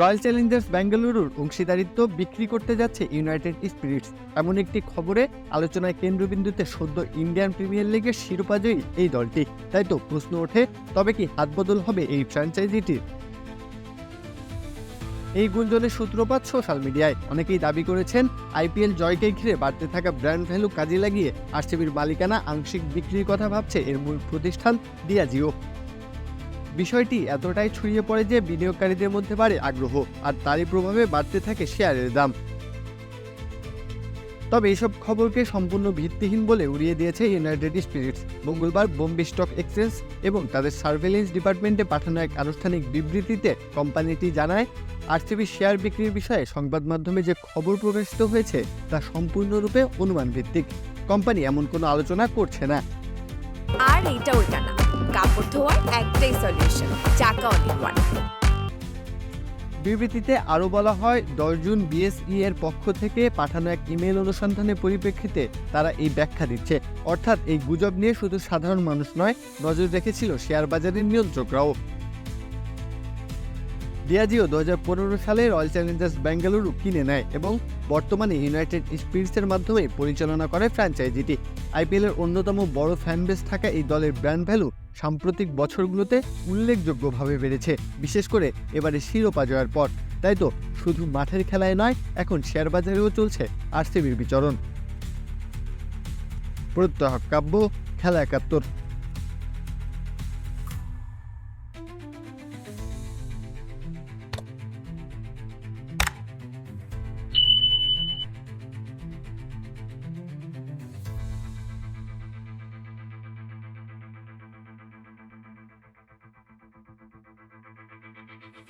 Royal Challengers বেঙ্গালুরুর অংশীদারিত্ব বিক্রি করতে যাচ্ছে ইউনাইটেড স্পিরিটস। এমন একটি খবরে আলোচনায় কেন্দ্রবিন্দুতে সদ্য ইন্ডিয়ান প্রিমিয়ার লিগের শিরোপাজয়ী এই দলটি। তাই তো প্রশ্ন ওঠে, তবে কি হাতবদল হবে এই ফ্র্যাঞ্চাইজিটির এই গুঞ্জনের সূত্রপাত সোশ্যাল মিডিয়ায়। অনেকেই দাবি করেছেন, আইপিএল জয়কে ঘিরে বাড়তে থাকা ব্র্যান্ড ভ্যালু কাজে লাগিয়ে আরসিবির মালিকানা আংশিক বিক্রির কথা ভাবছে এর মূল প্রতিষ্ঠান ডিয়াজিও বিষয়টি এতটাই ছড়িয়ে পড়ে যে বিনিয়োগকারীদের মধ্যে বাড়ে আগ্রহ, আর তারই প্রভাবে বাড়তে থাকে শেয়ারের দাম। তবে এসব খবরকে সম্পূর্ণ ভিত্তিহীন বলে উড়িয়ে দিয়েছে ইউনাইটেড স্পিরিটস। মঙ্গলবার বোম্বে স্টক এক্সচেঞ্জ এবং তাদের সার্ভেলেন্স ডিপার্টমেন্টে পাঠানো এক আনুষ্ঠানিক বিবৃতিতে কোম্পানিটি জানায়, আরসিবি শেয়ার বিক্রির বিষয়ে সংবাদ মাধ্যমে যে খবর প্রকাশিত হয়েছে তা সম্পূর্ণরূপে অনুমান ভিত্তিক কোম্পানি এমন কোনো আলোচনা করছে না। আর এইটা ওইটা না। একটাই সলিউশন চাকা ওয়ান বিবৃতিতে আরও বলা হয়, দশ জুন বিএসই এর পক্ষ থেকে পাঠানো এক ইমেল অনুসন্ধানের পরিপ্রেক্ষিতে তারা এই ব্যাখ্যা দিচ্ছে। অর্থাৎ এই গুজব নিয়ে শুধু সাধারণ মানুষ নয়, নজর রেখেছিল শেয়ার বাজারের নিয়ন্ত্রকরাও। ডিয়াজিও দু হাজার পনেরো সালে রয়্যাল চ্যালেঞ্জার্স বেঙ্গালুরু কিনে নেয় এবং বর্তমানে ইউনাইটেড স্পিরিটসের মাধ্যমে পরিচালনা করে ফ্র্যাঞ্চাইজিটি আইপিএলের অন্যতম বড় ফ্যানবেস থাকা এই দলের ব্র্যান্ড ভ্যালু সাম্প্রতিক বছরগুলোতে উল্লেখযোগ্যভাবে বেড়েছে, বিশেষ করে এবারে শিরোপা জয়ের পর। তাই তো, শুধু মাঠের খেলায় নয়, এখন শেয়ার বাজারেও চলছে আরসিবির বিচরণ। প্রত্যহ কাব্য, খেলা একাত্তর।